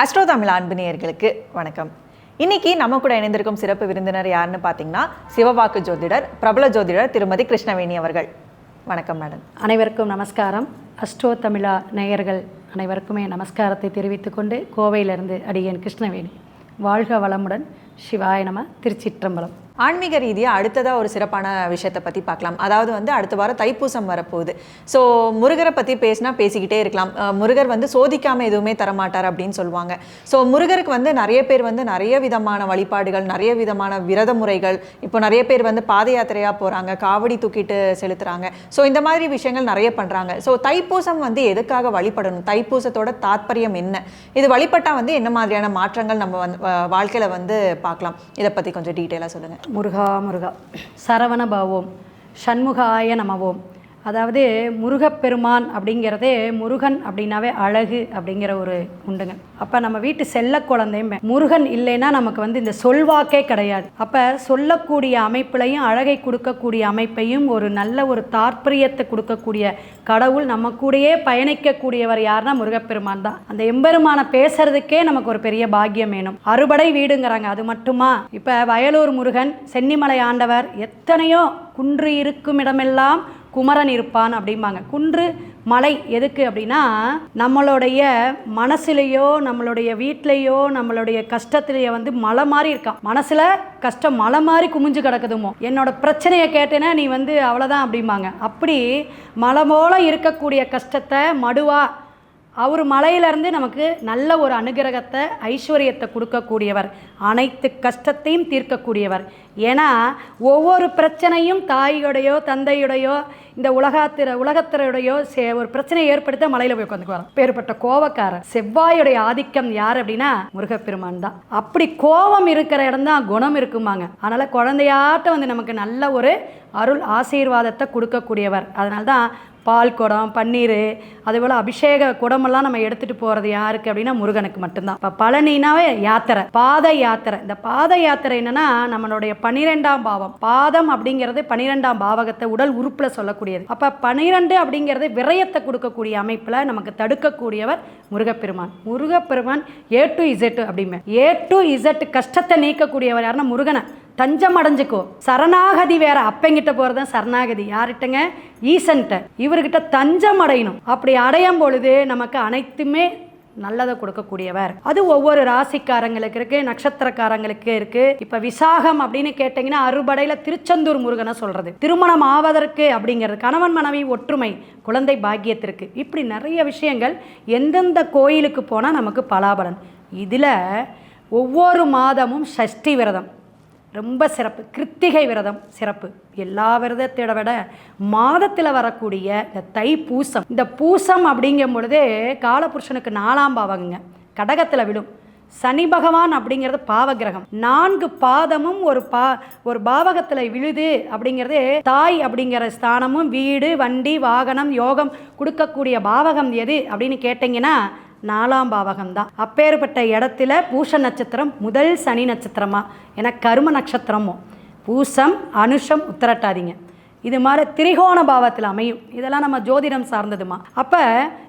Astro Tamil அன்பு வணக்கம். இன்னைக்கு நம்ம கூட இணைந்திருக்கும் சிறப்பு விருந்தினர் யாருன்னு பார்த்தீங்கன்னா சிவவாக்கு ஜோதிடர் பிரபல ஜோதிடர் திருமதி கிருஷ்ணவேணி அவர்கள். வணக்கம் மேடம். அனைவருக்கும் நமஸ்காரம். அஸ்ட்ரோ தமிழா நேயர்கள் அனைவருக்குமே நமஸ்காரத்தை தெரிவித்துக்கொண்டு கோவையிலிருந்து அடியேன் கிருஷ்ணவேணி. வாழ்க வளமுடன். சிவாய நம திருச்சிற்றம்பலம். ஆன்மீக ரீதியாக அடுத்ததாக ஒரு சிறப்பான விஷயத்தை பற்றி பார்க்கலாம். அதாவது வந்து அடுத்த வாரம் தைப்பூசம் வரப்போகுது. ஸோ முருகரை பற்றி பேசினா பேசிக்கிட்டே இருக்கலாம். முருகர் வந்து சோதிக்காமல் எதுவுமே தரமாட்டார் அப்படின்னு சொல்லுவாங்க. ஸோ முருகருக்கு வந்து நிறைய பேர் வந்து நிறைய விதமான வழிபாடுகள் நிறைய விதமான விரத முறைகள். இப்போ நிறைய பேர் வந்து பாத யாத்திரையாக போகிறாங்க காவடி தூக்கிட்டு செலுத்துகிறாங்க ஸோ இந்த மாதிரி விஷயங்கள் நிறைய பண்ணுறாங்க ஸோ தைப்பூசம் வந்து எதுக்காக வழிபடணும்? தைப்பூசத்தோட தாத்பரியம் என்ன? இது வழிபட்டால் வந்து என்ன மாதிரியான மாற்றங்கள் நம்ம வந்து வாழ்க்கையில் வந்து பார்க்கலாம். இதை பற்றி கொஞ்சம் டீட்டெயிலாக சொல்லுங்கள் முருகா முருகா. சரவண பாவோம் சண்முகாய நமவோம். அதாவது முருகப்பெருமான் அப்படிங்கிறதே முருகன் அப்படின்னாவே அழகு அப்படிங்கிற ஒரு உண்டுங்க. அப்போ நம்ம வீட்டு செல்ல குழந்தையும் முருகன் இல்லைன்னா நமக்கு வந்து இந்த சொல்வாக்கே கிடையாது. அப்போ சொல்லக்கூடிய அமைப்புலையும் அழகை கொடுக்கக்கூடிய அமைப்பையும் ஒரு நல்ல ஒரு தாற்பயத்தை கொடுக்கக்கூடிய கடவுள் நம்ம கூடயே பயணிக்கக்கூடியவர் யாருன்னா முருகப்பெருமான் தான். அந்த எம்பெருமானை பேசுறதுக்கே நமக்கு ஒரு பெரிய பாக்கியம் வேணும். அறுபடை வீடுங்கிறாங்க அது மட்டுமா? இப்போ வயலூர் முருகன் சென்னிமலை ஆண்டவர் எத்தனையோ குன்று இருக்கும் இடமெல்லாம் குமரன் இருப்பான் அப்படிம்பாங்க. குன்று மலை எதுக்கு அப்படின்னா நம்மளுடைய மனசுலேயோ நம்மளுடைய வீட்லேயோ நம்மளுடைய கஷ்டத்திலேயோ வந்து மலை மாதிரி இருக்கான். மனசில் கஷ்டம் மலை மாதிரி குமிஞ்சு கிடக்குதுமோ. என்னோட பிரச்சனையை கேட்டேன்னா நீ வந்து அவ்வளோதான் அப்படிம்பாங்க. அப்படி மலை போல இருக்கக்கூடிய கஷ்டத்தை மடுவா அவர் மலையிலேருந்து நமக்கு நல்ல ஒரு அனுகிரகத்தை ஐஸ்வர்யத்தை கொடுக்கக்கூடியவர். அனைத்து கஷ்டத்தையும் தீர்க்கக்கூடியவர். ஏன்னா ஒவ்வொரு பிரச்சனையும் தாயுடையோ தந்தையுடையோ இந்த உலகாத்திர உலகத்திரையுடையோ ஒரு பிரச்சனையை ஏற்படுத்த மலையில் போய் உட்காந்துக்குவார் பேர்பட்ட கோவக்காரர் செவ்வாயுடைய ஆதிக்கம் யார் அப்படின்னா முருகப்பெருமான் தான். அப்படி கோபம் இருக்கிற இடம் தான் குணம் இருக்குமாங்க அதனால் குழந்தையாட்டம் வந்து நமக்கு நல்ல ஒரு அருள் ஆசீர்வாதத்தை கொடுக்கக்கூடியவர். அதனால தான் பால் குடம் பன்னீர் அதேபோல் அபிஷேக குடமெல்லாம் நம்ம எடுத்துகிட்டு போகிறது யாருக்கு அப்படின்னா முருகனுக்கு மட்டும்தான். இப்போ பழனினாவே யாத்திரை பாத யாத்திரை. இந்த பாத யாத்திரை என்னென்னா நம்மளுடைய பனிரெண்டாம் பாவம். பாதம் அப்படிங்கிறது பன்னிரெண்டாம் பாவகத்தை உடல் உறுப்பில் சொல்லக்கூடிய சொல்லக்கூடியது அப்போ பனிரெண்டு அப்படிங்கிறது விரயத்தை கொடுக்கக்கூடிய அமைப்பில் நமக்கு தடுக்கக்கூடியவர் Murugaperuman. Murugaperuman A to Z அப்படிமே A to Z கஷ்டத்தை நீக்கக்கூடியவர் யாருன்னா முருகனை. தஞ்சம் அடைஞ்சுக்கோ. சரணாகதி வேற அப்பங்கிட்ட போகிறது தான் சரணாகதி. யார்கிட்டங்க? ஈசன்கிட்ட. இவர்கிட்ட தஞ்சம் அடையணும். அப்படி அடையும் பொழுது நமக்கு அனைத்துமே நல்லதை கொடுக்கக்கூடியவர் அது ஒவ்வொரு ராசிக்காரங்களுக்கு இருக்கு நட்சத்திரக்காரங்களுக்கு இருக்கு. இப்ப விசாகம் அப்படின்னு கேட்டீங்கன்னா அறுபடையில திருச்செந்தூர் முருகனை சொல்றது. திருமணம் ஆவதற்கு அப்படிங்கிறது கணவன் மனைவி ஒற்றுமை குழந்தை பாக்கியத்திற்கு. இப்படி நிறைய விஷயங்கள் எந்தெந்த கோயிலுக்கு போனால் நமக்கு பலாபலன். இதில் ஒவ்வொரு மாதமும் சஷ்டி விரதம். ரொம்ப சிறப்பு. கிருத்திகை விரதம் சிறப்பு. எல்லா விரதத்தை விட மாதத்தில் வரக்கூடிய இந்த தை பூசம் இந்த பூசம் அப்படிங்கும் பொழுது காலபுருஷனுக்கு நாலாம் பாவங்க கடகத்தில் விடும் சனி பகவான் அப்படிங்கிறது பாவகிரகம். நான்கு பாதமும் ஒரு பா ஒரு பாவகத்தில் விழுது அப்படிங்கிறது தாய் அப்படிங்கிற ஸ்தானமும் வீடு வண்டி வாகனம் யோகம் கொடுக்கக்கூடிய பாவகம் எது அப்படின்னு கேட்டிங்கன்னா நாலாம் பாவகம் தான் அப்பேற்பட்ட இடத்துல பூஷ நட்சத்திரம் முதல் சனி நட்சத்திரமா? ஏன்னா கரும நட்சத்திரமும் பூசம் அனுஷம் உத்தரட்டாதீங்க. இது மாதிரி திரிகோண பாவத்தில் அமையும். இதெல்லாம் நம்ம ஜோதிடம் சார்ந்ததுமா? அப்போ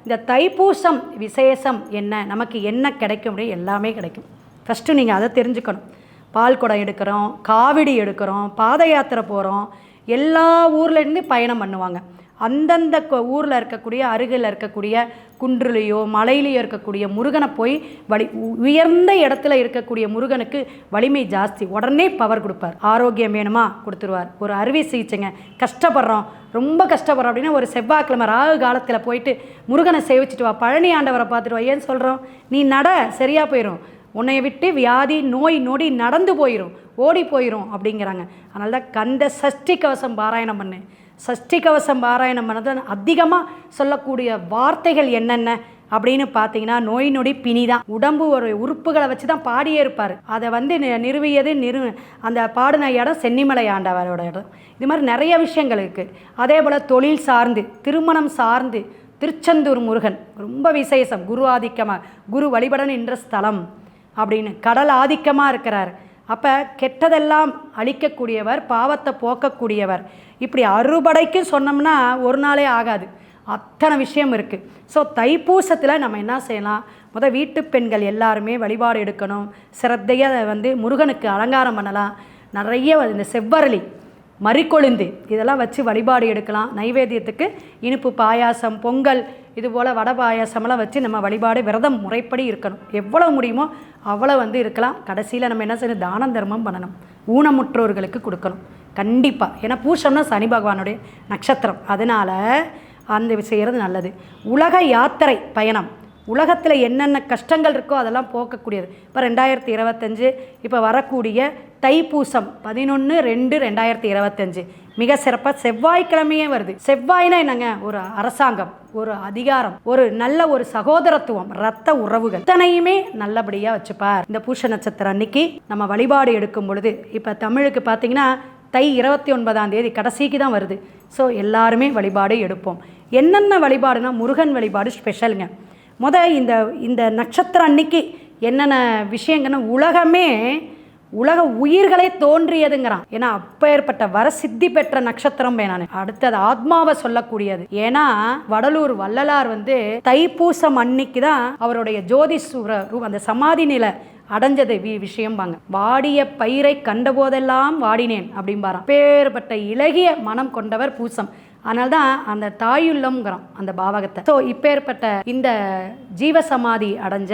இந்த தைப்பூசம் விசேஷம் என்ன? நமக்கு என்ன கிடைக்கும்? எல்லாமே கிடைக்கும். ஃபஸ்ட்டு நீங்கள் அதை தெரிஞ்சுக்கணும். பால் குடம் எடுக்கிறோம் காவிடி எடுக்கிறோம் பாத யாத்திரை போகிறோம் எல்லா ஊர்லேருந்து பயணம் பண்ணுவாங்க. அந்தந்த ஊரில் இருக்கக்கூடிய அருகில் இருக்கக்கூடிய குன்றுலேயோ மலையிலேயோ இருக்கக்கூடிய முருகனை போய் வலி உ- உயர்ந்த இடத்துல இருக்கக்கூடிய முருகனுக்கு வலிமை ஜாஸ்தி. உடனே பவர் கொடுப்பார். ஆரோக்கியம் வேணுமா? கொடுத்துருவார். ஒரு அறுவை சிகிச்சைங்க. கஷ்டப்படுறோம். ரொம்ப கஷ்டப்படுறோம் அப்படின்னா ஒரு செவ்வாய்க்கிழமை ராகு காலத்தில் போயிட்டு முருகனை சேவிச்சிட்டு வா. பழனி ஆண்டவரை பார்த்துட்டு வா. ஏன்னு சொல்கிறோம் நீ நட சரியாக போயிடும் உன்னைய விட்டு வியாதி நோய் நொடி நடந்து போயிடும் ஓடி போயிடும் அப்படிங்கிறாங்க. அதனால தான் கந்த சஷ்டி கவசம் பாராயணம் பண்ணு. சஷ்டி கவசம் பாராயணம் பண்ணது அதிகமாக சொல்லக்கூடிய வார்த்தைகள் என்னென்ன அப்படின்னு பார்த்தீங்கன்னா நோய் நொடி பிணி தான். உடம்பு ஒரு உறுப்புகளை வச்சு தான் பாடியே இருப்பார். அதை வந்து நிறுவியது நிறு அந்த பாடின இடம் சென்னிமலை ஆண்டவரோட இடம். இது மாதிரி நிறைய விஷயங்கள் இருக்குது அதே போல் தொழில் சார்ந்து திருமணம் சார்ந்து திருச்செந்தூர் முருகன். ரொம்ப விசேஷம். குரு ஆதிக்கமாக குரு வழிபட நின்ற ஸ்தலம் அப்படின்னு கடல் ஆதிக்கமாக இருக்கிறார். அப்போ கெட்டதெல்லாம் அழிக்கக்கூடியவர் பாவத்தை போக்கக்கூடியவர். இப்படி அறுபடைக்கு சொன்னோம்னா ஒரு நாளே ஆகாது. அத்தனை விஷயம் இருக்குது ஸோ தைப்பூசத்தில் நம்ம என்ன செய்யலாம்? முத வீட்டு பெண்கள் எல்லாருமே வழிபாடு எடுக்கணும். சிரத்தையாக வந்து முருகனுக்கு அலங்காரம் பண்ணலாம். நிறைய இந்த செவ்வரளி மறிக்கொழுந்து. இதெல்லாம் வச்சு வழிபாடு எடுக்கலாம். நைவேத்தியத்துக்கு இனிப்பு பாயாசம் பொங்கல் இது போல் வடை பாயாசமெல்லாம் வச்சு நம்ம வழிபாடு விரதம் முறைப்படி இருக்கணும். எவ்வளோ முடியுமோ அவ்வளோ வந்து இருக்கலாம். கடைசியில் நம்ம என்ன செய்யணும்? தானம் தர்மம் பண்ணணும். ஊனமுற்றோர்களுக்கு கொடுக்கணும். கண்டிப்பாக ஏன்னா பூஷம்னா சனி பகவானுடைய நட்சத்திரம். அதனால் அந்த செய்கிறது நல்லது. உலக யாத்திரை பயணம். உலகத்தில் என்னென்ன கஷ்டங்கள் இருக்கோ அதெல்லாம் போக்கக்கூடியது. இப்போ ரெண்டாயிரத்தி இருபத்தஞ்சு இப்போ வரக்கூடிய தைப்பூசம் பதினொன்று ரெண்டு ரெண்டாயிரத்தி இருபத்தஞ்சு. மிக சிறப்பாக செவ்வாய்க்கிழமையே வருது. செவ்வாய்னா என்னங்க? ஒரு அரசாங்கம் ஒரு அதிகாரம் ஒரு நல்ல ஒரு சகோதரத்துவம் ரத்த உறவுகள். இத்தனையுமே நல்லபடியாக வச்சுப்பார். இந்த பூஷ நட்சத்திரம் அன்னைக்கு நம்ம வழிபாடு எடுக்கும் பொழுது இப்போ தமிழுக்கு பார்த்தீங்கன்னா தை இருபத்தி ஒன்பதாம் தேதி கடைசிக்கு தான் வருது. ஸோ எல்லாருமே வழிபாடு எடுப்போம். என்னென்ன வழிபாடுனா முருகன் வழிபாடு ஸ்பெஷலுங்க முத இந்த இந்த நட்சத்திரம் அன்னைக்கு என்னென்ன விஷயங்கள்னா உலகமே உலக உயிர்களே தோன்றியதுங்கிறான். ஏன்னா அப்பேற்பட்ட வர சித்தி பெற்ற நட்சத்திரம் நான். அடுத்தது ஆத்மாவை சொல்லக்கூடியது. ஏன்னா வடலூர் வள்ளலார் வந்து தைப்பூசம் அன்னைக்கு தான் அவருடைய ஜோதி அந்த சமாதி நிலை அடைஞ்சது வி விஷயம்பாங்க. வாடிய பயிரை கண்டபோதெல்லாம் வாடினேன் அப்படிம்பாராம். பேர்பட்ட இலகிய மனம் கொண்டவர் பூசம். அதனால தான் அந்த தாயுள்ளம்ங்கிறோம் அந்த பாவகத்தை. ஸோ இப்பேற்பட்ட இந்த ஜீவசமாதி அடைஞ்ச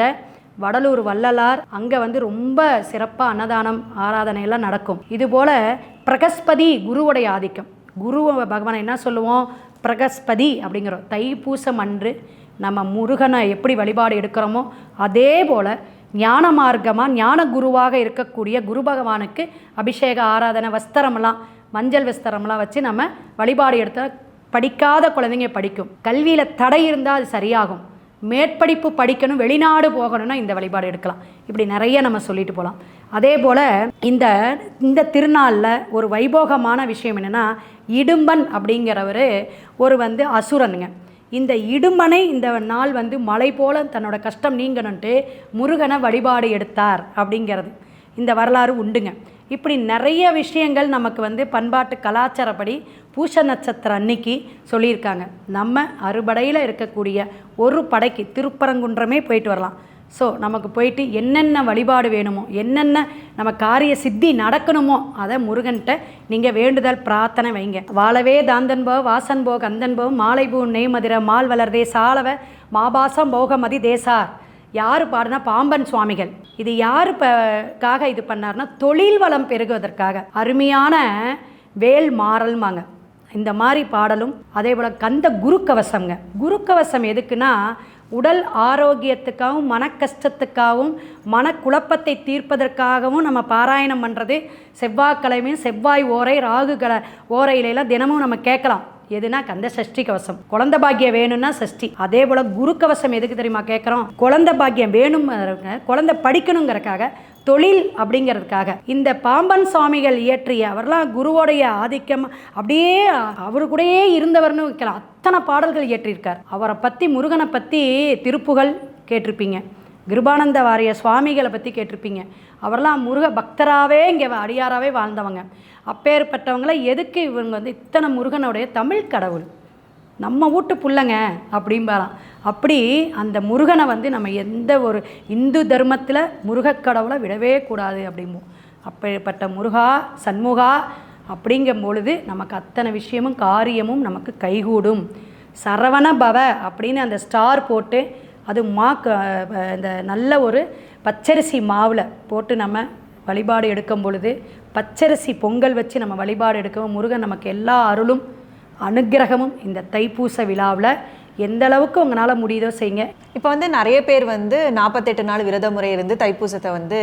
வடலூர் வள்ளலார் அங்கே வந்து ரொம்ப சிறப்பாக அன்னதானம் ஆராதனையெல்லாம் நடக்கும். இதுபோல் பிரகஸ்பதி குருவுடைய ஆதிக்கம். குரு பகவானை என்ன சொல்லுவோம்? பிரகஸ்பதி அப்படிங்கிறோம். தைப்பூசம் அன்று நம்ம முருகனை எப்படி வழிபாடு எடுக்கிறோமோ அதே போல் ஞான மார்க்கமாக ஞான குருவாக இருக்கக்கூடிய குரு பகவானுக்கு அபிஷேக ஆராதனை வஸ்திரமெல்லாம் மஞ்சள் விஸ்தரம்லாம் வச்சு நம்ம வழிபாடு எடுத்தால் படிக்காத குழந்தைங்க படிக்கும். கல்வியில் தடை இருந்தால் அது சரியாகும். மேற்படிப்பு படிக்கணும் வெளிநாடு போகணும்னா இந்த வழிபாடு எடுக்கலாம். இப்படி நிறைய நம்ம சொல்லிட்டு போகலாம் அதே போல் இந்த இந்த திருநாளில் ஒரு வைபோகமான விஷயம் என்னென்னா இடும்பன் அப்படிங்கிறவர் ஒரு வந்து அசுரனுங்க. இந்த இடும்பனை இந்த நாள் வந்து மலை போல தன்னோட கஷ்டம் நீங்கணுன்ட்டு முருகனை வழிபாடு எடுத்தார் அப்படிங்கிறது. இந்த வரலாறு உண்டுங்க. இப்படி நிறைய விஷயங்கள் நமக்கு வந்து பண்பாட்டு கலாச்சாரப்படி பூச நட்சத்திரம் அன்னைக்கு சொல்லியிருக்காங்க. நம்ம அறுபடையில் இருக்கக்கூடிய ஒரு படைக்கு திருப்பரங்குன்றமே போயிட்டு வரலாம். ஸோ நமக்கு போயிட்டு என்னென்ன வழிபாடு வேணுமோ என்னென்ன நம்ம காரிய சித்தி நடக்கணுமோ அதை முருகன்கிட்ட நீங்கள் வேண்டுதல் பிரார்த்தனை வைங்க. வாழவே தாந்தன்போ வாசன்போ வாசன் மாலைபூ நெய்மதிர மால் வளர்தே சாலவ மாபாசம் போகமதி தேசார். யார் பாடுனா பாம்பன் சுவாமிகள். இது யார் காக இது பண்ணார்னா தொழில் வளம் பெருகுவதற்காக. அருமையான வேல் மாறல்மாங்க. இந்த மாதிரி பாடலும் அதே போல் கந்த குருக்கவசம்ங்க. குருக்கவசம் எதுக்குன்னா உடல் ஆரோக்கியத்துக்காகவும் மன கஷ்டத்துக்காகவும் மனக்குழப்பத்தை தீர்ப்பதற்காகவும் நம்ம பாராயணம் பண்ணுறது செவ்வாய்க்கிழமையும் செவ்வாய் ஓரை ராகுகல ஓரையிலெல்லாம் தினமும் நம்ம கேட்கலாம். எதுனா கந்த சஷ்டி கவசம். குழந்தை பாக்கியம் வேணும்னா சஷ்டி. அதே போல் குரு கவசம் எதுக்கு தெரியுமா கேட்குறோம் குழந்தை பாக்கியம் வேணும் குழந்தை படிக்கணுங்கிறதுக்காக தொழில் அப்படிங்கிறதுக்காக. இந்த பாம்பன் சுவாமிகள் இயற்றிய அவர்லாம் குருவோடைய ஆதிக்கம் அப்படியே அவரு கூடயே இருந்தவர்னு வைக்கலாம் அத்தனை பாடல்கள் இயற்றியிருக்கார். அவரை பற்றி முருகனை பற்றி திருப்புகள் கேட்டிருப்பீங்க. கிருபானந்த வாரிய சுவாமிகளை பற்றி கேட்டிருப்பீங்க. அவர்லாம் முருக பக்தராகவே இங்கே அடியாராகவே வாழ்ந்தவங்க. அப்பேற்பட்டவங்கள எதுக்கு இவங்க வந்து இத்தனை முருகனுடைய தமிழ் கடவுள்? நம்ம வீட்டு பிள்ளைங்க அப்படிம்பாராம். அப்படி அந்த முருகனை வந்து நம்ம எந்த ஒரு இந்து தர்மத்தில் முருகக் கடவுளை விடவே கூடாது அப்படிம்போம் அப்பேற்பட்ட முருகா சண்முகா அப்படிங்கும் பொழுது நமக்கு அத்தனை விஷயமும் காரியமும் நமக்கு கைகூடும். சரவண பவ அப்படின்னு அந்த ஸ்டார் போட்டு அது மா க- இந்த நல்ல ஒரு பச்சரிசி மாவில் போட்டு நம்ம வழிபாடு எடுக்கும் பொழுது பச்சரிசி பொங்கல் வச்சு நம்ம வழிபாடு எடுக்கவும் முருகன் நமக்கு எல்லா அருளும் அனுக்கிரகமும் இந்த தைப்பூச விழாவில் எந்த அளவுக்கு உங்களால் முடியுதோ செய்யுங்க. இப்போ வந்து நிறைய பேர் வந்து நாற்பத்தெட்டு நாள் விரத முறை இருந்து தைப்பூசத்தை வந்து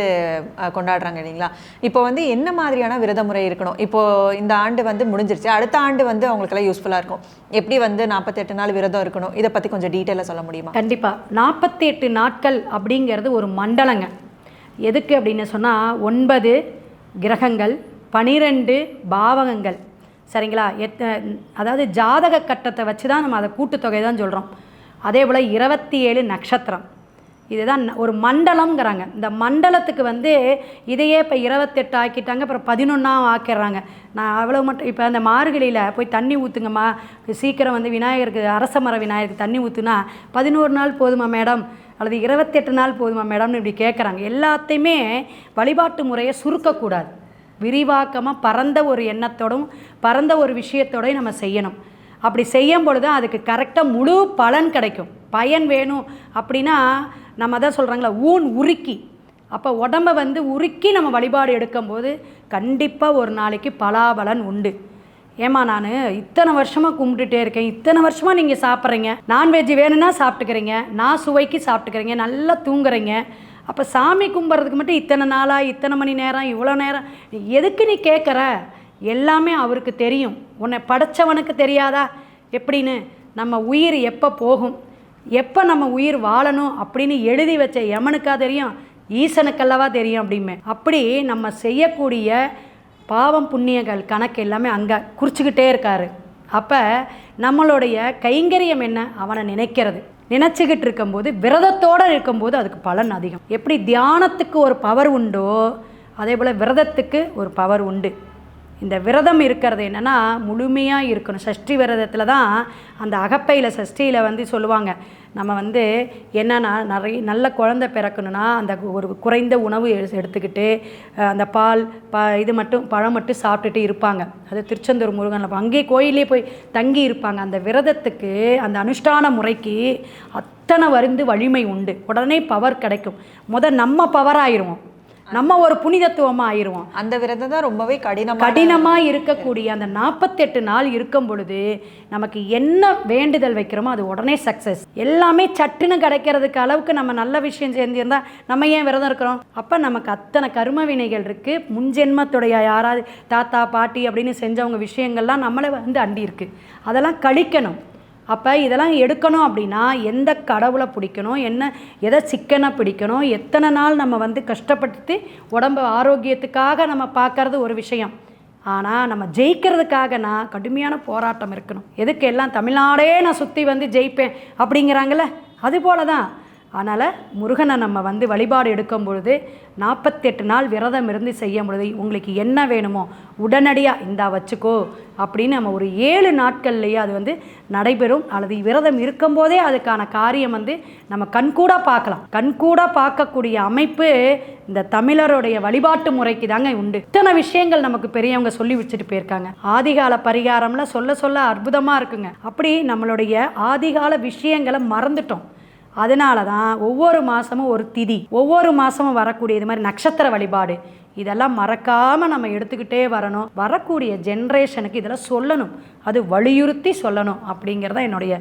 கொண்டாடுறாங்க இல்லைங்களா? இப்போ வந்து என்ன மாதிரியான விரத முறை இருக்கணும்? இப்போ இந்த ஆண்டு வந்து முடிஞ்சிருச்சு. அடுத்த ஆண்டு வந்து அவங்களுக்கெல்லாம் யூஸ்ஃபுல்லாக இருக்கும். எப்படி வந்து நாற்பத்தெட்டு நாள் விரதம் இருக்கணும்? இதை பற்றி கொஞ்சம் டீட்டெயிலாக சொல்ல முடியுமா? கண்டிப்பாக நாற்பத்தி எட்டு நாட்கள் அப்படிங்கிறது ஒரு மண்டலங்க. எதுக்கு அப்படின்னு சொன்னால் ஒன்பது கிரகங்கள் பனிரெண்டு பாவகங்கள். சரிங்களா? எத் அதாவது ஜாதக கட்டத்தை வச்சு தான் நம்ம அதை கூட்டுத்தொகை தான் சொல்கிறோம் அதே போல் இருபத்தி ஏழு நட்சத்திரம். இதுதான் ஒரு மண்டலம்ங்கிறாங்க. இந்த மண்டலத்துக்கு வந்து இதையே இப்போ இருபத்தெட்டு ஆக்கிட்டாங்க அப்புறம் பதினொன்றாம் ஆக்கிடுறாங்க. நான் அவ்வளோ மட்டும் இப்போ அந்த மார்கழியில் போய் தண்ணி ஊற்றுங்கம்மா சீக்கிரம் வந்து விநாயகருக்கு அரச மர விநாயகருக்கு தண்ணி ஊற்றுனா பதினோரு நாள் போதுமா மேடம்? அல்லது இருபத்தெட்டு நாள் போதுமா மேடம்னு இப்படி கேட்குறாங்க எல்லாத்தையுமே வழிபாட்டு முறையை சுருக்கக்கூடாது. விரிவாக்கமாக பரந்த ஒரு எண்ணத்தோடும் பரந்த ஒரு விஷயத்தோடையும் நம்ம செய்யணும். அப்படி செய்யும் பொழுது அதுக்கு கரெக்டாக முழு பலன் கிடைக்கும். பயன் வேணும் அப்படின்னா நம்ம தான் சொல்கிறாங்களா ஊன் உருக்கி. அப்போ உடம்ப வந்து உருக்கி நம்ம வழிபாடு எடுக்கும்போது கண்டிப்பாக ஒரு நாளைக்கு பலாபலன் உண்டு. ஏமா நான்? இத்தனை வருஷமாக கும்பிட்டுட்டே இருக்கேன். இத்தனை வருஷமாக நீங்கள் சாப்பிட்றீங்க. நான்வெஜ் வேணும்னா சாப்பிட்டுக்கிறீங்க. நான் சுவைக்கு சாப்பிட்டுக்கிறீங்க. நல்லா தூங்குறீங்க. அப்போ சாமி கும்பிட்றதுக்கு மட்டும் இத்தனை நாளாக இத்தனை மணி நேரம் இவ்வளோ நேரம்? எதுக்கு நீ கேட்குற? எல்லாமே அவருக்கு தெரியும். உன்னை படைச்சவனுக்கு தெரியாதா? எப்படின்னு நம்ம உயிர் எப்போ போகும்? எப்போ நம்ம உயிர் வாழணும் அப்படின்னு எழுதி வச்ச யமனுக்கா தெரியும்? ஈசனுக்கல்லவா தெரியும் அப்படிமே. அப்படி நம்ம செய்யக்கூடிய பாவம் புண்ணியங்கள் கணக்கு எல்லாமே அங்கே குறிச்சிக்கிட்டே இருக்காரு. அப்போ நம்மளுடைய கைங்கரியம் என்ன? அவனை நினைக்கிறது. நினச்சிக்கிட்டு இருக்கும்போது விரதத்தோடு இருக்கும்போது அதுக்கு பலன் அதிகம். எப்படி தியானத்துக்கு ஒரு பவர் உண்டோ அதே போல் விரதத்துக்கு ஒரு பவர் உண்டு. இந்த விரதம் இருக்கிறது என்னென்னா முழுமையாக இருக்கணும். சஷ்டி விரதத்தில் தான் அந்த அகப்பையில் சஷ்டியில் வந்து சொல்லுவாங்க. நம்ம வந்து என்னென்னா நிறைய நல்ல குழந்தை பிறக்கணும்னா அந்த ஒரு குறைந்த உணவு எடுத்துக்கிட்டு அந்த பால் ப இது மட்டும் பழம் மட்டும் சாப்பிட்டுட்டு இருப்பாங்க. அது திருச்செந்தூர் முருகன் அங்கேயே கோயிலே போய் தங்கி இருப்பாங்க. அந்த விரதத்துக்கு அந்த அனுஷ்டான முறைக்கு அத்தனை வருந்து வலிமை உண்டு. உடனே பவர் கிடைக்கும். முத நம்ம பவர் ஆயிடுவோம் நம்ம ஒரு புனிதத்துவமாக ஆயிடுவோம். அந்த விரதம் தான் ரொம்பவே கடினமா கடினமாக இருக்கக்கூடிய அந்த நாற்பத்தெட்டு நாள் இருக்கும் பொழுது நமக்கு என்ன வேண்டுதல் வைக்கிறோமோ அது உடனே சக்ஸஸ் எல்லாமே சட்டுன்னு கிடைக்கிறதுக்கு அளவுக்கு நம்ம நல்ல விஷயம் செஞ்சிருந்தா நம்ம ஏன் விரதம் இருக்கிறோம்? அப்போ நமக்கு அத்தனை கர்ம வினைகள் இருக்குது முன்ஜென்மத்துடைய யாராவது தாத்தா பாட்டி அப்படின்னு செஞ்சவங்க விஷயங்கள்லாம் நம்மளை வந்து அண்டி இருக்கு அதெல்லாம் கழிக்கணும். அப்போ இதெல்லாம் எடுக்கணும் அப்படின்னா எந்த கடவுளை பிடிக்கணும்? என்ன எதை சிக்கனை பிடிக்கணும்? எத்தனை நாள் நம்ம வந்து கஷ்டப்பட்டு உடம்பு ஆரோக்கியத்துக்காக நம்ம பார்க்கறது ஒரு விஷயம். ஆனால் நம்ம ஜெயிக்கிறதுக்காக நான் கடுமையான போராட்டம் இருக்கணும். எதுக்கு எல்லாம் தமிழ்நாடே நான் சுற்றி வந்து ஜெயிப்பேன் அப்படிங்கிறாங்கல்ல? அது போல தான் அதனால் முருகனை நம்ம வந்து வழிபாடு எடுக்கும் பொழுது நாற்பத்தெட்டு நாள் விரதம் இருந்து செய்யும் பொழுது உங்களுக்கு என்ன வேணுமோ உடனடியாக இந்தா வச்சுக்கோ அப்படின்னு நம்ம ஒரு ஏழு நாட்கள்லேயே அது வந்து நடைபெறும். அல்லது விரதம் இருக்கும்போதே அதுக்கான காரியம் வந்து நம்ம கண்கூட பார்க்கலாம். கண்கூட பார்க்கக்கூடிய அமைப்பு இந்த தமிழருடைய வழிபாட்டு முறைக்கு தாங்க உண்டு. இத்தனை விஷயங்கள் நமக்கு பெரியவங்க சொல்லி வச்சுட்டு போயிருக்காங்க. ஆதிகால பரிகாரம்லாம் சொல்ல சொல்ல அற்புதமாக இருக்குங்க. அப்படி நம்மளுடைய ஆதிகால விஷயங்களை மறந்துட்டோம். அதனால தான் ஒவ்வொரு மாதமும் ஒரு திதி ஒவ்வொரு மாதமும் வரக்கூடிய இது மாதிரி நட்சத்திர வழிபாடு. இதெல்லாம் மறக்காமல் நம்ம எடுத்துக்கிட்டே வரணும். வரக்கூடிய ஜென்ரேஷனுக்கு இதெல்லாம் சொல்லணும். அது வலியுறுத்தி சொல்லணும் அப்படிங்கிறத என்னுடைய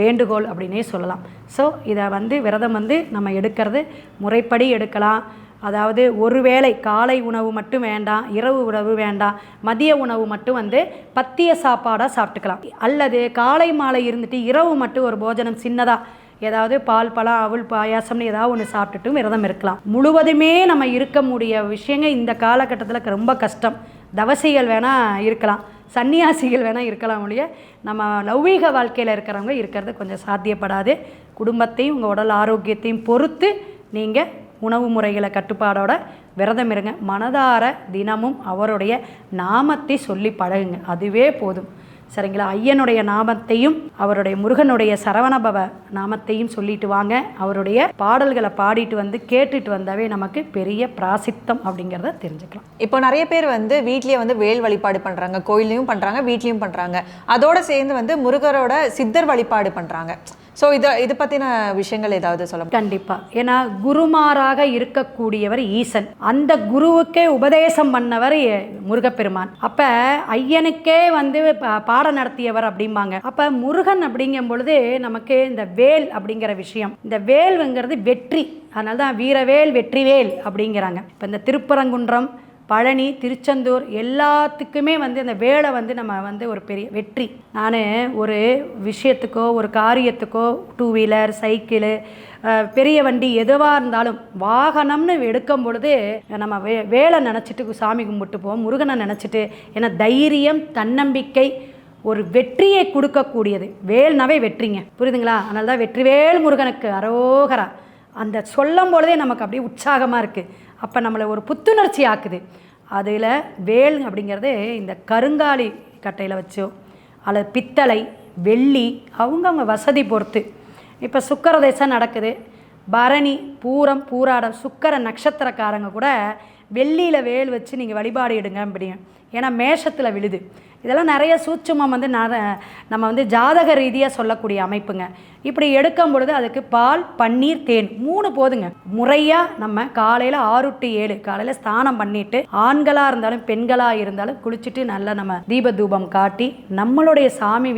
வேண்டுகோள் அப்படின்னே சொல்லலாம். ஸோ இதை வந்து விரதம் வந்து நம்ம எடுக்கிறது. முறைப்படி எடுக்கலாம். அதாவது ஒரு வேளை காலை உணவு மட்டும் வேண்டாம் இரவு உணவு வேண்டாம் மதிய உணவு மட்டும் வந்து பத்திய சாப்பாடாக சாப்பிட்டுக்கலாம். அல்லது காலை மாலை இருந்துட்டு இரவு மட்டும் ஒரு போஜனம் சின்னதாக ஏதாவது பால் பழம் அவள் பாயாசம்னு ஏதாவது ஒன்று சாப்பிட்டுட்டும் விரதம் இருக்கலாம். முழுவதுமே நம்ம இருக்க முடிய விஷயங்க இந்த காலகட்டத்தில் ரொம்ப கஷ்டம். தவசிகள் வேணால் இருக்கலாம். சன்னியாசிகள் வேணால் இருக்கலாம் ஒழிய நம்ம லௌகீக வாழ்க்கையில் இருக்கிறவங்க இருக்கிறது கொஞ்சம் சாத்தியப்படாது. குடும்பத்தையும் உங்கள் உடல் ஆரோக்கியத்தையும் பொறுத்து நீங்கள் உணவு முறைகளை கட்டுப்பாடோட விரதம் இருங்க. மனதார தினமும் அவருடைய நாமத்தை சொல்லி பழகுங்க. அதுவே போதும். சரிங்களா? ஐயனுடைய நாமத்தையும் அவருடைய முருகனுடைய சரவணபவ நாமத்தையும் சொல்லிட்டு வாங்க. அவருடைய பாடல்களை பாடிட்டு வந்து கேட்டுட்டு வந்தாவே நமக்கு பெரிய பிராசித்தம் அப்படிங்கிறத தெரிஞ்சுக்கலாம். இப்போ நிறைய பேர் வந்து வீட்லயே வந்து வேல் வழிபாடு பண்றாங்க கோயில்லையும் பண்றாங்க வீட்லயும் பண்றாங்க. அதோட சேர்ந்து வந்து முருகரோட சித்தர் வழிபாடு பண்றாங்க. ஸோ இதை இது பற்றின விஷயங்கள் ஏதாவது சொல்ல கண்டிப்பாக ஏன்னா குருமாராக இருக்கக்கூடியவர் ஈசன். அந்த குருவுக்கே உபதேசம் பண்ணவர் முருகப்பெருமான். அப்போ ஐயனுக்கே வந்து பா- பாடம் நடத்தியவர் அப்படிம்பாங்க. அப்போ முருகன் அப்படிங்கும் பொழுது நமக்கு இந்த வேல் அப்படிங்கிற விஷயம். இந்த வேல்ங்கிறது வெற்றி. அதனால தான் வீரவேல் வெற்றிவேல் அப்படிங்கிறாங்க. இப்போ இந்த திருப்பரங்குன்றம் பழனி திருச்செந்தூர் எல்லாத்துக்குமே வந்து அந்த வேலை வந்து நம்ம வந்து ஒரு பெரிய வெற்றி. நான் ஒரு விஷயத்துக்கோ ஒரு காரியத்துக்கோ டூ வீலர் சைக்கிளு பெரிய வண்டி எதுவாக இருந்தாலும் வாகனம்னு எடுக்கும் பொழுது நம்ம வே வேலை நினச்சிட்டு சாமி கும்பிட்டு போவோம் முருகனை நினச்சிட்டு. ஏன்னா தைரியம் தன்னம்பிக்கை ஒரு வெற்றியை கொடுக்கக்கூடியது. வேல்னாவே வெற்றிங்க. புரியுதுங்களா? அதனால தான் வெற்றிவேல் முருகனுக்கு அரோகரா. அந்த சொல்லும் பொழுதே நமக்கு அப்படியே உற்சாகமாக இருக்குது அப்போ நம்மளை ஒரு புத்துணர்ச்சி ஆக்குது அதில் வேல் அப்படிங்கிறது இந்த கருங்காலி கட்டையில் வச்சோ அல்லது பித்தளை வெள்ளி அவங்கவுங்க வசதி பொறுத்து. இப்போ சுக்கர தேசம் நடக்குது. பரணி பூரம் பூராடம் சுக்கர நட்சத்திரக்காரங்க கூட வெள்ளியில் வேல் வச்சு நீங்கள் வழிபாடு எடுங்க அப்படிங்க. ஏன்னா மேஷத்தில் விழுது. இதெல்லாம் நிறைய சூட்சமம் வந்து நம்ம வந்து ஜாதக ரீதியாக சொல்லக்கூடிய அமைப்புங்க. இப்படி எடுக்கும் பொழுது அதுக்கு பால் பன்னீர் தேன் மூணு போதுங்க. முறையாக நம்ம காலையில் ஆறு டு ஏழு காலையில் ஸ்நானம் பண்ணிட்டு ஆண்களாக இருந்தாலும் பெண்களாக இருந்தாலும் குளிச்சுட்டு நல்லா நம்ம தீப தூபம் காட்டி நம்மளுடைய சாமி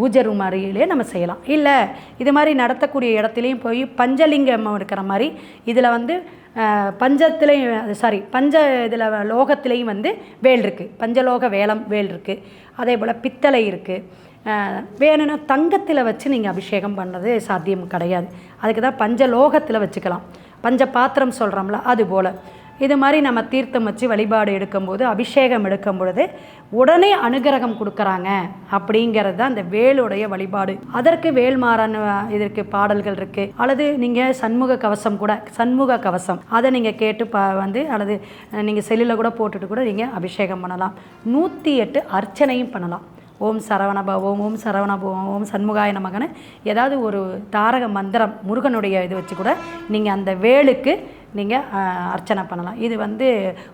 பூஜை ரூம் அருகிலே நம்ம செய்யலாம். இல்லை இது மாதிரி நடத்தக்கூடிய இடத்துலையும் போய் பஞ்சலிங்கம் இருக்கிற மாதிரி இதில் வந்து பஞ்சத்துலேயும் சாரி பஞ்ச இதில் லோகத்துலேயும் வந்து வேல் இருக்குது பஞ்சலோக வேலம் வேல் இருக்குது அதே போல் பித்தளை இருக்குது வேணும்னா தங்கத்தில் வச்சு நீங்கள் அபிஷேகம் பண்ணுறது சாத்தியம் கிடையாது. அதுக்கு தான் பஞ்சலோகத்தில் வச்சுக்கலாம். பஞ்ச பாத்திரம் சொல்கிறோம்ல அது போல். இது மாதிரி நம்ம தீர்த்தம் வச்சு வழிபாடு எடுக்கும்போது அபிஷேகம் எடுக்கும் பொழுது உடனே அனுகிரகம் கொடுக்குறாங்க அப்படிங்கிறது தான் அந்த வேலுடைய வழிபாடு. அதற்கு வேல்மாறன் இதற்கு பாடல்கள் இருக்குது அல்லது நீங்கள் சண்முக கவசம் கூட சண்முக கவசம். அதை நீங்கள் கேட்டு பா வந்து அல்லது நீங்கள் செல்லில் கூட போட்டுட்டு கூட நீங்கள் அபிஷேகம் பண்ணலாம். நூற்றி எட்டு அர்ச்சனையும் பண்ணலாம். ஓம் சரவணபவம் ஓம் சரவணபவம் ஓம் சண்முகாய நமகன்னு ஏதாவது ஒரு தாரக மந்திரம் முருகனுடைய இது வச்சு கூட நீங்கள் அந்த வேலுக்கு நீங்கள் அர்ச்சனை பண்ணலாம். இது வந்து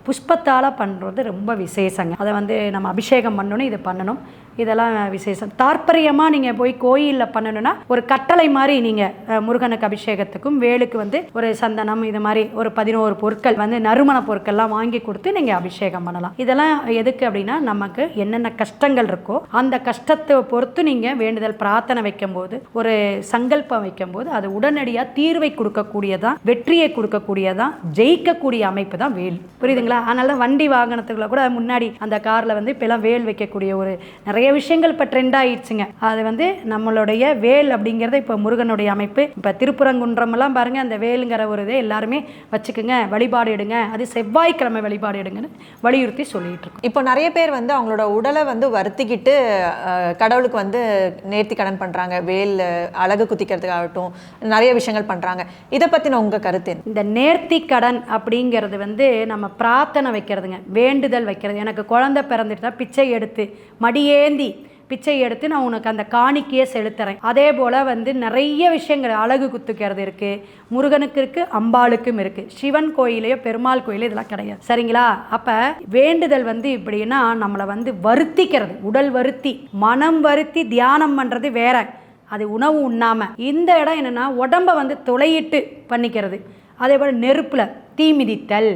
புஷ்பத்தால் பண்ணுறது ரொம்ப விசேஷங்க. அதை வந்து நம்ம அபிஷேகம் பண்ணணும் இது பண்ணணும். இதெல்லாம் விசேஷம். தாற்பரியமாக நீங்கள் போய் கோயிலில் பண்ணணும்னா ஒரு கட்டளை மாதிரி நீங்கள் முருகனுக்கு அபிஷேகத்துக்கும் வேலுக்கு வந்து ஒரு சந்தனம் இது மாதிரி ஒரு பதினோரு பொருட்கள் வந்து நறுமண பொருட்கள்லாம் வாங்கி கொடுத்து நீங்கள் அபிஷேகம் பண்ணலாம். இதெல்லாம் எதுக்கு அப்படின்னா நமக்கு என்னென்ன கஷ்டங்கள் இருக்கோ அந்த கஷ்டத்தை பொறுத்து நீங்கள் வேண்டுதல் பிரார்த்தனை வைக்கும்போது ஒரு சங்கல்பம் வைக்கும்போது அது உடனடியாக தீர்வை கொடுக்கக்கூடியதான் வெற்றியை கொடுக்கக்கூடியதான் ஜெயிக்கக்கூடிய அமைப்பு தான் வேல். புரியுதுங்களா? அதனால வண்டி வாகனத்துக்குள்ள கூட முன்னாடி அந்த காரில் வந்து இப்போலாம் வேல் வைக்கக்கூடிய ஒரு நிறைய விஷயங்கள் இப்போ ட்ரெண்ட் ஆயிடுச்சுங்க. அது வந்து நம்மளுடைய வேல் அப்படிங்கிறது இப்போ முருகனுடைய அமைப்பு. இப்போ திருப்புறங்குன்றமெல்லாம் பாருங்க அந்த வேலுங்கிற ஒரு இதை எல்லாருமே வச்சுக்குங்க வழிபாடு எடுங்க. அது செவ்வாய்க்கிழமை வழிபாடு எடுங்கன்னு வலியுறுத்தி சொல்லிட்டு இருக்கோம். இப்போ நிறைய பேர் வந்து அவங்களோட உடலை வந்து வருத்திக்கிட்டு கடவுளுக்கு வந்து நேர்த்தி கடன் பண்றாங்க. வேல் அழகு குத்திக்கிறதுக்காகட்டும் நிறைய விஷயங்கள் பண்றாங்க. இதை பத்தின உங்க கருத்து? இந்த நேர்த்தி கடன் அப்படிங்கிறது வந்து நம்ம பிரார்த்தனை வைக்கிறதுங்க வேண்டுதல் வைக்கிறது. எனக்கு குழந்தை பிறந்துட்டா பிச்சை எடுத்து ஏந்தி பிச்சை எடுத்து நான் உனக்கு அந்த காணிக்கையை செலுத்துறேன். அதே போல் வந்து நிறைய விஷயங்கள் அழகு குத்துக்கிறது இருக்குது முருகனுக்கு இருக்குது அம்பாளுக்கும் இருக்குது சிவன் கோயிலையோ பெருமாள் கோயிலோ இதெல்லாம் கிடையாது. சரிங்களா? அப்போ வேண்டுதல் வந்து இப்படின்னா நம்மளை வந்து வருத்திக்கிறது. உடல் வருத்தி. மனம் வருத்தி தியானம் பண்ணுறது வேற. அது உணவு உண்ணாமல் இந்த இடம் என்னன்னா உடம்ப வந்து துளையிட்டு பண்ணிக்கிறது. அதே போல் நெருப்பில் தீ மிதித்தல்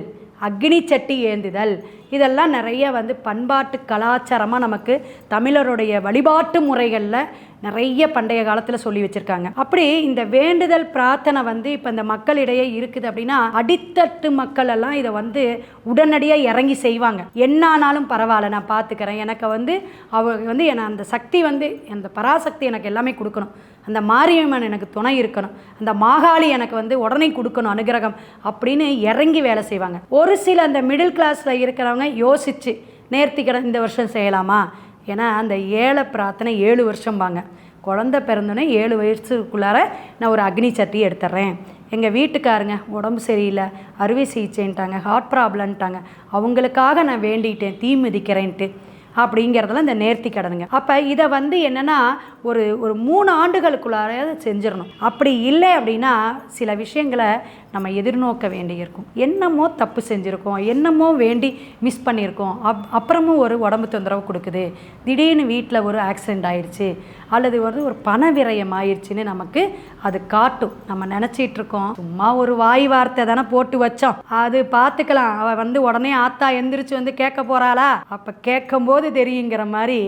அக்னி சட்டி ஏந்துதல் இதெல்லாம் நிறைய வந்து பண்பாட்டு கலாச்சாரமாக நமக்கு தமிழருடைய வழிபாட்டு முறைகளில் நிறைய பண்டைய காலத்தில் சொல்லி வச்சுருக்காங்க. அப்படி இந்த வேண்டுதல் பிரார்த்தனை வந்து இப்போ இந்த மக்களிடையே இருக்குது அப்படின்னா அடித்தட்டு மக்கள் எல்லாம் இதை வந்து உடனடியாக இறங்கி செய்வாங்க. என்ன ஆனாலும் பரவாயில்ல நான் பார்த்துக்கிறேன் எனக்கு வந்து அவங்க வந்து என்னை அந்த சக்தி வந்து அந்த பராசக்தி எனக்கு எல்லாமே கொடுக்கணும். அந்த மாரியம்மன் எனக்கு துணை இருக்கணும். அந்த மாகாளி எனக்கு வந்து உடனே கொடுக்கணும் அனுகிரகம் அப்படின்னு இறங்கி வேலை செய்வாங்க. ஒரு சில அந்த மிடில் கிளாஸில் இருக்கிறவங்க யோசிச்சு நேர்த்திக்கடன் இந்த வருஷம் செய்யலாமா? ஏன்னா அந்த ஏழை பிரார்த்தனை ஏழு வருஷம்பாங்க. குழந்த பிறந்தோன்னே ஏழு வயசுக்குள்ளார நான் ஒரு அக்னி சட்டி எடுத்துட்றேன் எங்கள் வீட்டுக்காரங்க உடம்பு சரியில்லை அறுவை சிகிச்சைன்ட்டாங்க ஹார்ட் ப்ராப்ளம்ட்டாங்க அவங்களுக்காக நான் வேண்டிட்டேன் தீ மிதிக்கிறேன்ட்டு. அப்படிங்கிறதெல்லாம் இந்த நேர்த்தி கடனுங்க அப்போ இதை வந்து என்னென்னா ஒரு ஒரு மூணு ஆண்டுகளுக்குள்ளார செஞ்சிடணும் அப்படி இல்லை அப்படின்னா சில விஷயங்களை நம்ம எதிர்நோக்க வேண்டியிருக்கும். என்னமோ தப்பு செஞ்சுருக்கோம் என்னமோ வேண்டி மிஸ் பண்ணியிருக்கோம். அப் அப்புறமும் ஒரு உடம்பு தொந்தரவு கொடுக்குது. திடீர்னு வீட்டில் ஒரு ஆக்சிடெண்ட் ஆயிடுச்சு அல்லது வந்து ஒரு பண விரயம் ஆயிடுச்சுன்னு நமக்கு அது காட்டும். நம்ம நினச்சிட்டு இருக்கோம் சும்மா ஒரு வாய் வார்த்தை தானே போட்டு வச்சோம். அது பார்த்துக்கலாம். அவள் வந்து உடனே ஆத்தா எந்திரிச்சு வந்து கேட்க போகிறாளா அப்போ கேட்கும்போது தெரியுங்கிற மாதிரி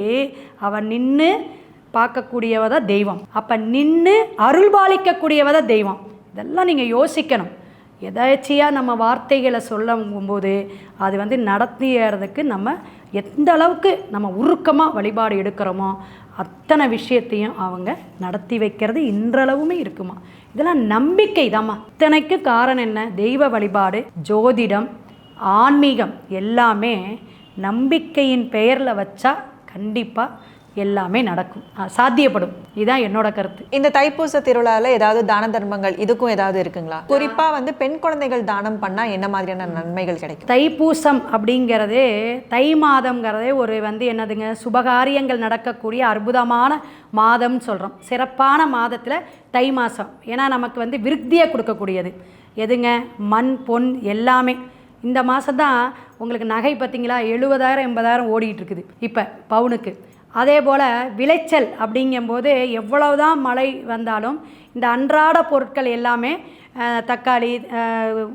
அவள் நின்று பார்க்கக்கூடியவ தான் தெய்வம். அப்போ நின்று அருள் பாலிக்கக்கூடியவ தான் தெய்வம். இதெல்லாம் நீங்கள் யோசிக்கணும். எதாச்சியாக நம்ம வார்த்தைகளை சொல்லும்போது அது வந்து நடத்தியறதுக்கு நம்ம எந்த அளவுக்கு நம்ம உருக்கமாக வழிபாடு எடுக்கிறோமோ அத்தனை விஷயத்தையும் அவங்க நடத்தி வைக்கிறது இன்றளவுமே இருக்குமா. இதெல்லாம் நம்பிக்கை தாம்மா இத்தனைக்கு காரணம் என்ன? தெய்வ வழிபாடு ஜோதிடம் ஆன்மீகம் எல்லாமே நம்பிக்கையின் பெயரில் வச்சா கண்டிப்பாக எல்லாமே நடக்கும். சாத்தியப்படும். இதுதான் என்னோட கருத்து. இந்த தைப்பூச திருவிழால ஏதாவது தான தர்மங்கள் இதுக்கும் ஏதாவது இருக்குங்களா? குறிப்பா வந்து பெண் குழந்தைகள் தானம் பண்ணா என்ன மாதிரியான நன்மைகள் கிடைக்கும்? தைப்பூசம் அப்படிங்கிறதே தை மாதம்ங்கிறதே ஒரு வந்து என்னதுங்க? சுபகாரியங்கள் நடக்கக்கூடிய அற்புதமான மாதம்னு சொல்கிறோம் சிறப்பான மாதத்தில் தை மாதம் ஏன்னா நமக்கு வந்து விருத்தியை கொடுக்கக்கூடியது. எதுங்க? மண் பொன் எல்லாமே. இந்த மாதம் தான் உங்களுக்கு நகை பார்த்தீங்களா எழுபதாயிரம் எண்பதாயிரம் ஓடிட்டு இருக்குது. இப்போ பவுனுக்கு. அதே போல் விளைச்சல் அப்படிங்கும்போது எவ்வளவுதான் மழை வந்தாலும் இந்த அன்றாட பொருட்கள் எல்லாமே தக்காளி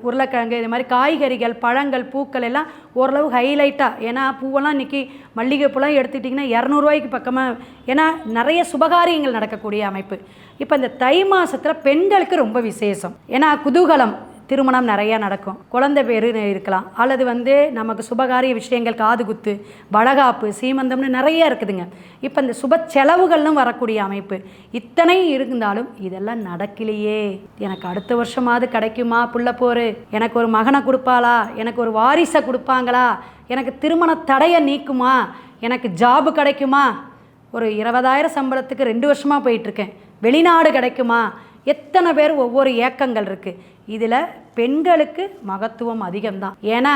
உருளைக்கிழங்கு இது மாதிரி காய்கறிகள் பழங்கள் பூக்கள் எல்லாம் ஓரளவு ஹைலைட்டாக ஏன்னா பூவெல்லாம் இன்றைக்கி மல்லிகைப்பூலாம் எடுத்துக்கிட்டிங்கன்னா இரநூறுவாய்க்கு பக்கமாக ஏன்னா நிறைய சுபகாரியங்கள் நடக்கக்கூடிய அமைப்பு. இப்போ இந்த தை மாதத்தில் பெண்களுக்கு ரொம்ப விசேஷம். ஏன்னா குதூகலம் திருமணம் நிறையா நடக்கும். குழந்தை பேர் இருக்கலாம். அல்லது வந்து நமக்கு சுபகாரிய விஷயங்கள் காது குத்து வளகாப்பு சீமந்தம்னு நிறைய இருக்குதுங்க. இப்போ இந்த சுப செலவுகள்னு வரக்கூடிய அமைப்பு. இத்தனை இருந்தாலும் இதெல்லாம் நடக்கலையே. எனக்கு அடுத்த வருஷமாவது கிடைக்குமா? புள்ள போரு. எனக்கு ஒரு மகனை கொடுப்பாளா? எனக்கு ஒரு வாரிசை கொடுப்பாங்களா? எனக்கு திருமண தடையை நீக்குமா? எனக்கு ஜாபு கிடைக்குமா? ஒரு இருபதாயிரம் சம்பளத்துக்கு ரெண்டு வருஷமாக போயிட்டுருக்கேன் வெளிநாடு கிடைக்குமா? எத்தனை பேர் ஒவ்வொரு ஏக்கங்கள் இருக்குது இதில் பெண்களுக்கு மகத்துவம் அதிகம்தான். ஏன்னா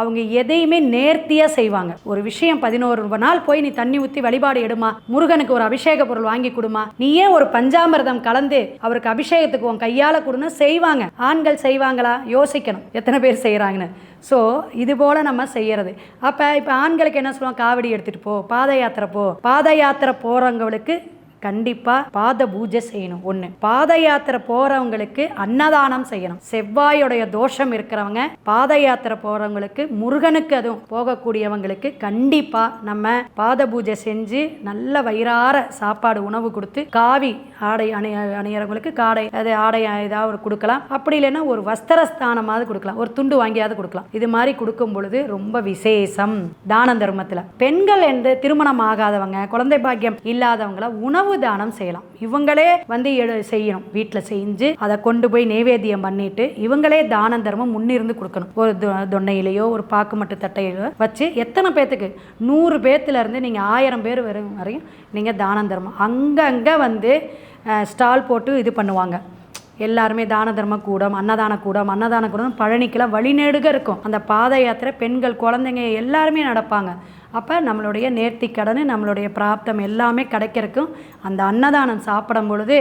அவங்க எதையுமே நேர்த்தியாக செய்வாங்க. ஒரு விஷயம் பதினோரு நாள் போய் நீ தண்ணி ஊற்றி வழிபாடு எடுமா? முருகனுக்கு ஒரு அபிஷேக பொருள் வாங்கி கொடுமா? நீயே ஒரு பஞ்சாமிரதம் கலந்து அவருக்கு அபிஷேகத்துக்கு உன் கையால் கொடுன்னு செய்வாங்க. ஆண்கள் செய்வாங்களா? யோசிக்கணும். எத்தனை பேர் செய்கிறாங்கன்னு ஸோ இது போல் நம்ம செய்கிறது அப்போ இப்போ ஆண்களுக்கு என்ன சொல்லுவாங்க? காவடி எடுத்துகிட்டு போ பாத யாத்திரை போ. பாத யாத்திரை போகிறவங்களுக்கு கண்டிப்பாக பாத பூஜை செய்யணும். ஒன்று பாத யாத்திரை போகிறவங்களுக்கு அன்னதானம் செய்யணும். செவ்வாயோடைய தோஷம் இருக்கிறவங்க பாத யாத்திரை போகிறவங்களுக்கு முருகனுக்கு அதுவும் போகக்கூடியவங்களுக்கு கண்டிப்பாக நம்ம பாத பூஜை செஞ்சு நல்ல வயிறார சாப்பாடு உணவு கொடுத்து காவி ஆடை அணி அணியறவங்களுக்கு காடை அது ஆடை ஏதாவது ஒரு கொடுக்கலாம். அப்படி இல்லைன்னா ஒரு வஸ்திரஸ்தானமாவது கொடுக்கலாம். ஒரு துண்டு வாங்கியாவது கொடுக்கலாம். இது மாதிரி கொடுக்கும் பொழுது ரொம்ப விசேஷம் தான தர்மத்தில். பெண்கள் என்று திருமணம் ஆகாதவங்க குழந்தை பாக்கியம் இல்லாதவங்கள உணவு தானம் செய்யலாம். இவங்களே வந்து செய்யணும். வீட்டில் செஞ்சு அதை கொண்டு போய் நைவேத்தியம் பண்ணிட்டு இவங்களே தானம் தர்மம் முன்னிருந்து கொடுக்கணும். ஒரு தொ- தொன்னையிலையோ ஒரு பாக்கு மட்டு தட்டையிலோ வச்சு எத்தனை பேர்த்துக்கு நூறு பேர்த்துல இருந்து நீங்கள் ஆயிரம் பேர் வரும் வரையும் நீங்கள் தானம் தர்மம். அங்கங்கே வந்து ஸ்டால் போட்டு இது பண்ணுவாங்க. எல்லாருமே தான தர்ம கூடம் அன்னதான கூடம் அன்னதான கூடம் பழனிக்கெல்லாம் வழிநெடுக இருக்கும். அந்த பாத யாத்திரை பெண்கள் குழந்தைங்க எல்லாருமே நடப்பாங்க. அப்போ நம்மளுடைய நேர்த்தி கடன் நம்மளுடைய பிராப்தம் எல்லாமே கிடைக்கிறக்கும் அந்த அன்னதானம் சாப்பிடும் பொழுது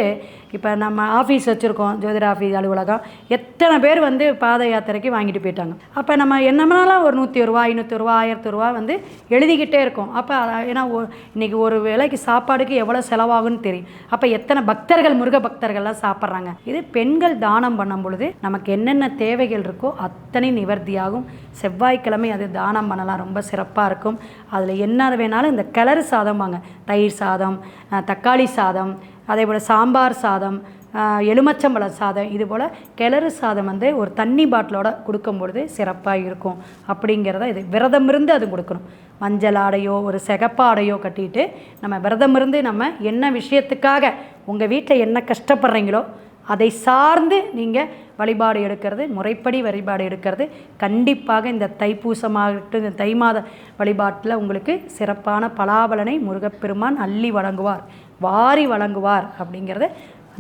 இப்போ நம்ம ஆஃபீஸ் வச்சுருக்கோம் ஜோதிட ஆஃபீஸ் அலுவலகம். எத்தனை பேர் வந்து பாத யாத்திரைக்கு வாங்கிட்டு போயிட்டாங்க. அப்போ நம்ம என்னமென்னாலும் ஒரு நூற்றி ரூபா ஐநூற்றி ரூபா ஆயிரத்து ரூபா வந்து எழுதிக்கிட்டே இருக்கோம். அப்போ ஏன்னா இன்றைக்கி இன்னைக்கு ஒரு வேளைக்கு சாப்பாடுக்கு எவ்வளோ செலவாகும்னு தெரியும். அப்போ எத்தனை பக்தர்கள் முருக பக்தர்கள்லாம் சாப்பிட்றாங்க. இது பெண்கள் தானம் பண்ணும் பொழுது நமக்கு என்னென்ன தேவைகள் இருக்கோ அத்தனை நிவர்த்தியாகும். செவ்வாய்க்கிழமை அது தானம் பண்ணலாம். ரொம்ப சிறப்பாக இருக்கும். அதில் என்ன வேணாலும் இந்த கிளறு சாதம்பாங்க தயிர் சாதம் தக்காளி சாதம் அதே போல் சாம்பார் சாதம் எலுமச்சம்பழ சாதம் இது போல் கிளறு சாதம் வந்து ஒரு தண்ணி பாட்டிலோட கொடுக்கும் பொழுது சிறப்பாக இருக்கும். அப்படிங்கிறத இது விரதம் இருந்து அது கொடுக்கணும். மஞ்சள் ஆடையோ ஒரு செகப்பாடையோ கட்டிட்டு நம்ம விரதம் இருந்து நம்ம என்ன விஷயத்துக்காக உங்கள் வீட்டில் என்ன கஷ்டப்படுறீங்களோ அதை சார்ந்து நீங்கள் வழிபாடு எடுக்கிறது முறைப்படி வழிபாடு எடுக்கிறது. கண்டிப்பாக இந்த தைப்பூசமாகட்டும் இந்த தை மாத வழிபாட்டில் உங்களுக்கு சிறப்பான பலாபலனை முருகப்பெருமான் அள்ளி வழங்குவார் வாரி வழங்குவார் அப்படிங்கிறத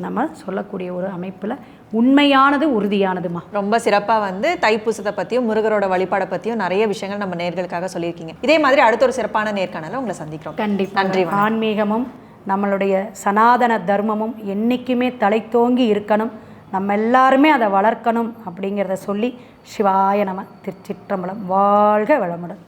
நம்ம சொல்லக்கூடிய ஒரு அமைப்பில் உண்மையானது உறுதியானதுமா? ரொம்ப சிறப்பாக வந்து தைப்பூசத்தை பற்றியும் முருகரோட வழிபாடை பற்றியும் நிறைய விஷயங்கள் நம்ம நேர்களுக்காக சொல்லியிருக்கீங்க. இதே மாதிரி அடுத்த ஒரு சிறப்பான நேர்காணல உங்களை சந்திக்கிறோம். கண்டிப்பாக நன்றி. ஆன்மீகமும் நம்மளுடைய சனாதன தர்மமும் என்னைக்குமே தலைத்தோங்கி இருக்கணும். நம்ம எல்லாருமே அதை வளர்க்கணும் அப்படிங்கிறத சொல்லி சிவாய நம திருச்சிற்றம்பலம். வாழ்க வளமுடன்.